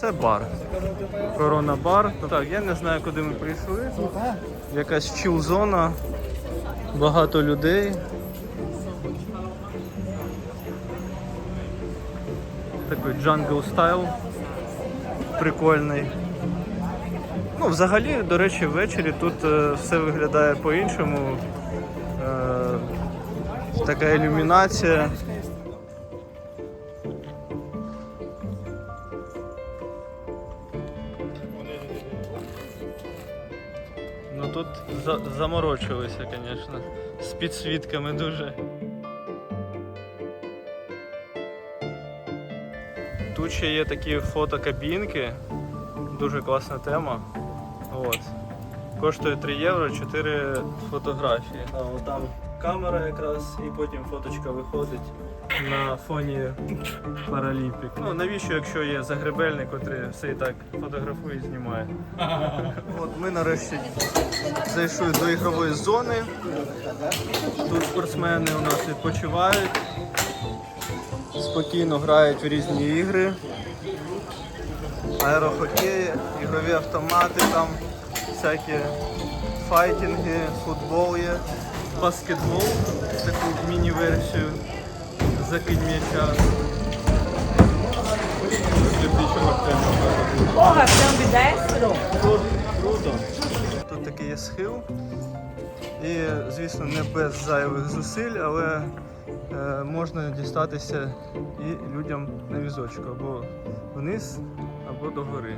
Це бар. Корона бар. Так, я не знаю, куди ми прийшли. Якась чіл-зона, багато людей. Такий джангл стайл. Прикольний. Ну, взагалі, до речі, ввечері тут е, все виглядає по-іншому. Е, така ілюмінація. Ну тут за- заморочилися, звісно. З підсвітками дуже. Тут ще є такі фотокабінки. Дуже класна тема. От. Коштує 3 євро, 4 фотографії. А от там камера якраз і потім фоточка виходить на фоні Паралімпік. Ну навіщо, якщо є загребельник, котрий все і так фотографує і знімає. От ми нарешті зайшли до ігрової зони. Тут спортсмени у нас відпочивають, спокійно грають в різні ігри. Аерохокей, ігрові автомати, там всякі файтинги, футбол є, баскетбол, таку міні-версію закинь м'яча. Você é ambidestro? Круто. Тут такий є схил. І, звісно, не без зайвих зусиль, але е, можна дістатися і людям на візочку або вниз, або догори.